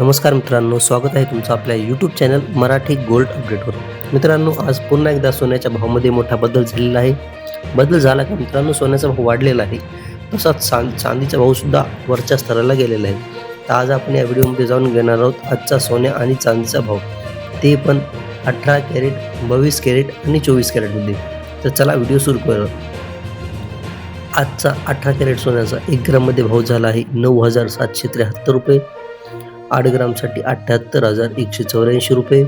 नमस्कार मित्रांनो स्वागत आहे तुमचं आपल्या यूट्यूब चॅनल मराठी गोल्ड अपडेटवर मित्रांनो आज पुन्हा एकदा सोन्याच्या भावामध्ये मोठा बदल झालेला आहे. बदल झाला का मित्रांनो सोन्याचा भाव वाढलेला आहे. तसाच चांद चांदीचा भावसुद्धा वरच्या स्तराला गेलेला आहे. तर आज आपण या व्हिडिओमध्ये जाऊन घेणार आहोत आजचा सोन्या आणि चांदीचा भाव. ते पण अठरा कॅरेट बावीस कॅरेट आणि चोवीस कॅरेटमध्ये. तर चला व्हिडिओ सुरू करू आजचा अठरा कॅरेट सोन्याचा एक ग्राममध्ये भाव झाला आहे नऊ हजार सातशे त्र्याहत्तर रुपये. आठ ग्रामसाठी अठ्ठ्याहत्तर हजार एकशे चौऱ्याऐंशी रुपये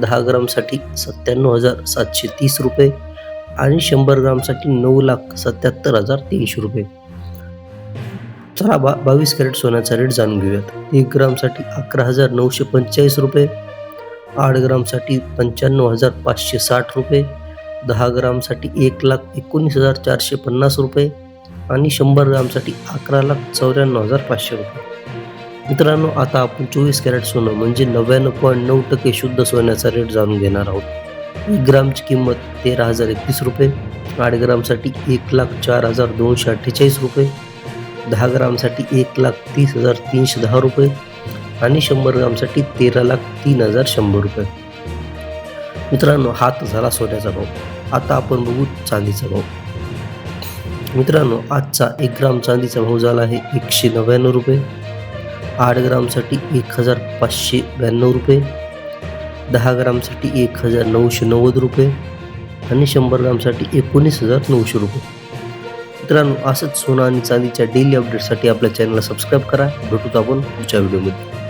दहा ग्रामसाठी सत्त्याण्णव हजार सातशे तीस रुपये आणि शंभर ग्रामसाठी नऊ लाख सत्याहत्तर हजार तीनशे रुपये. चला बा बावीस कॅरेट सोन्याचा रेट जाणून घेऊयात. एक ग्रामसाठी अकरा हजार नऊशे पंचेचाळीस रुपये आठ ग्रामसाठी पंच्याण्णव हजार पाचशे साठ रुपये दहा ग्रामसाठी एक लाख एकोणीस हजार चारशे पन्नास रुपये आणि शंभर ग्रामसाठी अकरा लाख चौऱ्याण्णव हजार पाचशे रुपये. मित्रांनो आता आपण चोवीस कॅरेट सोनं म्हणजे नव्याण्णव पॉईंट नऊ टक्के शुद्ध सोन्याचा रेट जाणून घेणार आहोत. एक ग्रामची किंमत तेरा हजार एकतीस रुपये आठ ग्रामसाठी एक लाख चार हजार दोनशे अठ्ठेचाळीस रुपये दहा ग्रामसाठी एक लाख तीस हजार तीनशे दहा रुपये आणि शंभर ग्रामसाठी तेरा लाख तीन हजार शंभर रुपये. मित्रांनो हात झाला सोन्याचा भाव. आता आपण बघू चांदीचा भाव. मित्रांनो आजचा एक ग्राम चांदीचा भाव झाला आहे एकशे नव्याण्णव रुपये. आठ ग्रामसाठी एक हजार पाचशे ब्याण्णव रुपये दहा ग्रामसाठी एक हजार नऊशे नव्वद रुपये आणि शंभर ग्रामसाठी एकोणीस हजार नऊशे रुपये. मित्रांनो असंच सोनं आणि चांदीच्या डेली अपडेटसाठी आपल्या चॅनलला सबस्क्राईब करा. भेटूत आपण पुढच्या व्हिडिओमध्ये